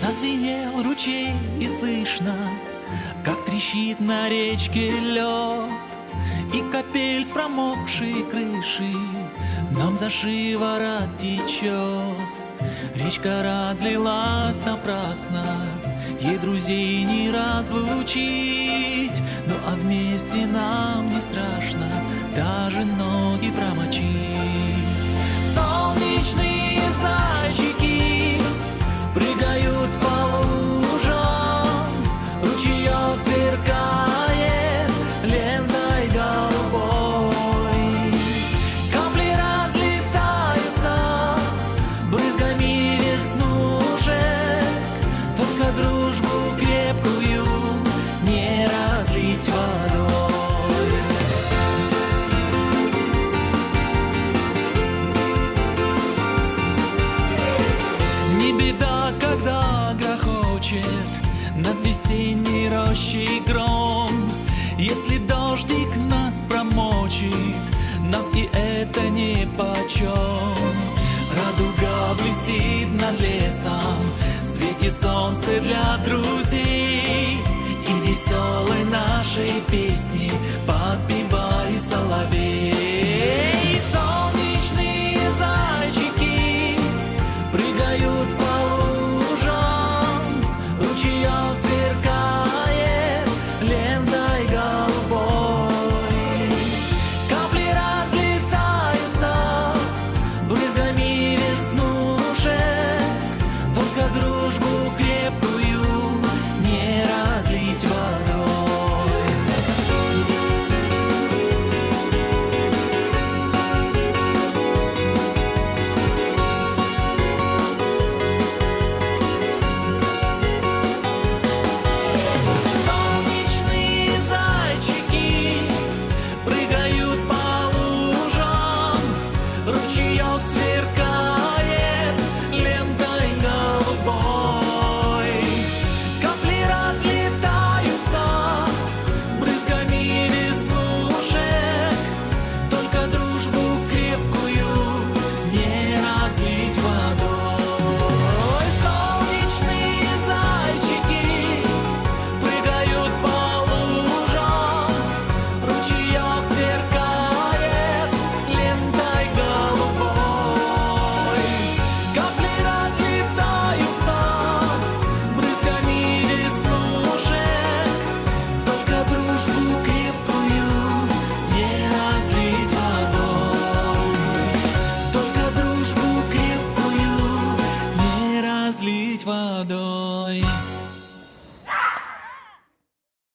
Зазвенел ручей и слышно, как трещит на речке лед, И капель с промокшей крыши нам за шиворот течет. Речка разлилась напрасно, ей друзей не разлучить, Ну а вместе нам не страшно даже ноги промочить. Над весенней рощей гром, Если дождик нас промочит, нам и это не почем. Радуга блестит над лесом, светит солнце для друзей, сверкает